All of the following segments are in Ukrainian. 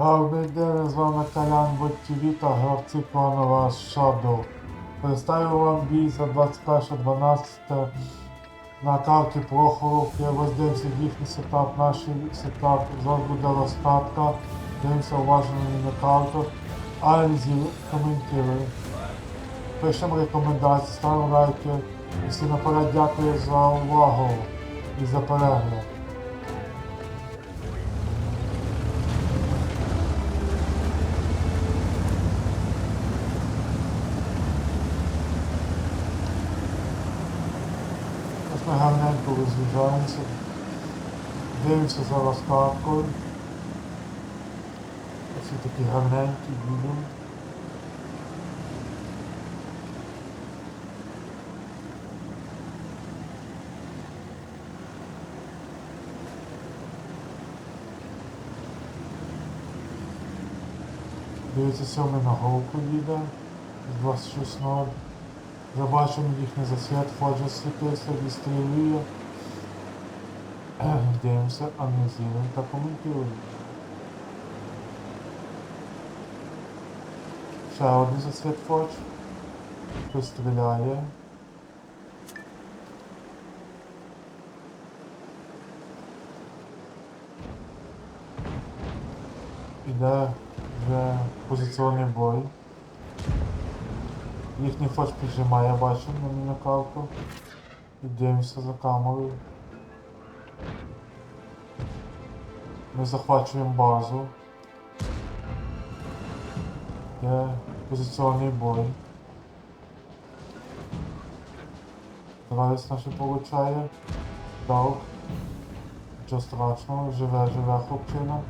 Добрий з вами Колян ВТВ та гравці Rush Shadow. Представлю вам бій за 21.12 на карті Прохоровки. Роздивимося їхній сетап, наш сетап. Зараз буде розкатка. Дивимося уважно на карту. Аналізуємо, коментуємо. Пишемо рекомендації, ставимо лайки. І всім наперед дякую за увагу і за перегляд. ferramentas exigentes, Deus se tocam, esse equipamento, gulho. Deze is zo met Deus se in ieder. Het was zo snel. Бачимо їхній засвіт, Фоджа світився, відстрілює. Дивимося, аналізуємо та коментуємо. Ще один засвіт Фодж. Хтось стріляє. Іде вже позиційний бой. Їхній фоч піджимає, бачу на міні-карту. І дивимося за камерою. Ми захвачуємо базу. Є позиційний бой. Товариш наш получає. Дав. Нічого страшного, живе, живе хлопчина.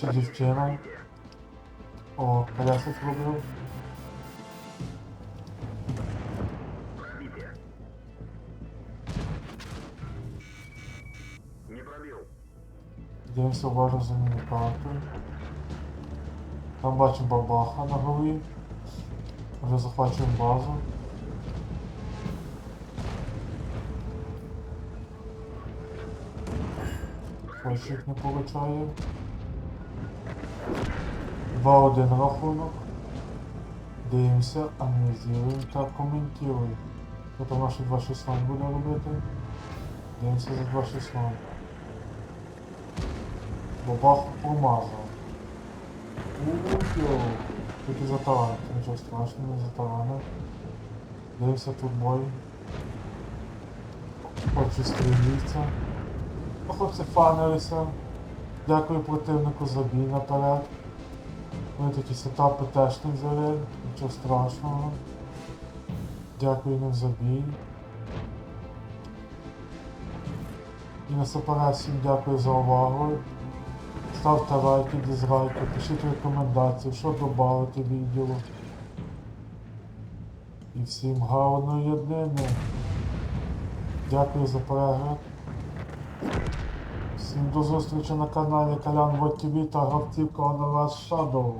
Чи дівчина. О, колясик робив. Дивимося уважно за міні-картою. Там бачимо бабаха на голові. Вже захвачуємо базу. Фальшик не получає. 2-1 рахунок. Дивимося, аналізуємо та коментуємо. Там наші 2-16 буде робити? Дивимося за 2-16. Бабаху помазав. Ууу, тут і затаран, нічого страшного, не затаранив. Дивимося тут бой. Хочу стрілюється. Ну, хлопці фанилися. Дякую противнику за бій наперед. Вони такі сетапи теж не взяли, нічого страшного. Дякую їм за бій. І насамперед всім дякую за увагу. Ставте лайки, дизлайки, пишіть рекомендації, що додати відео. І всім гарної днини. Дякую за перегляд. Всім до зустрічі на каналі Колян ВТВ та гравців вас Shadow.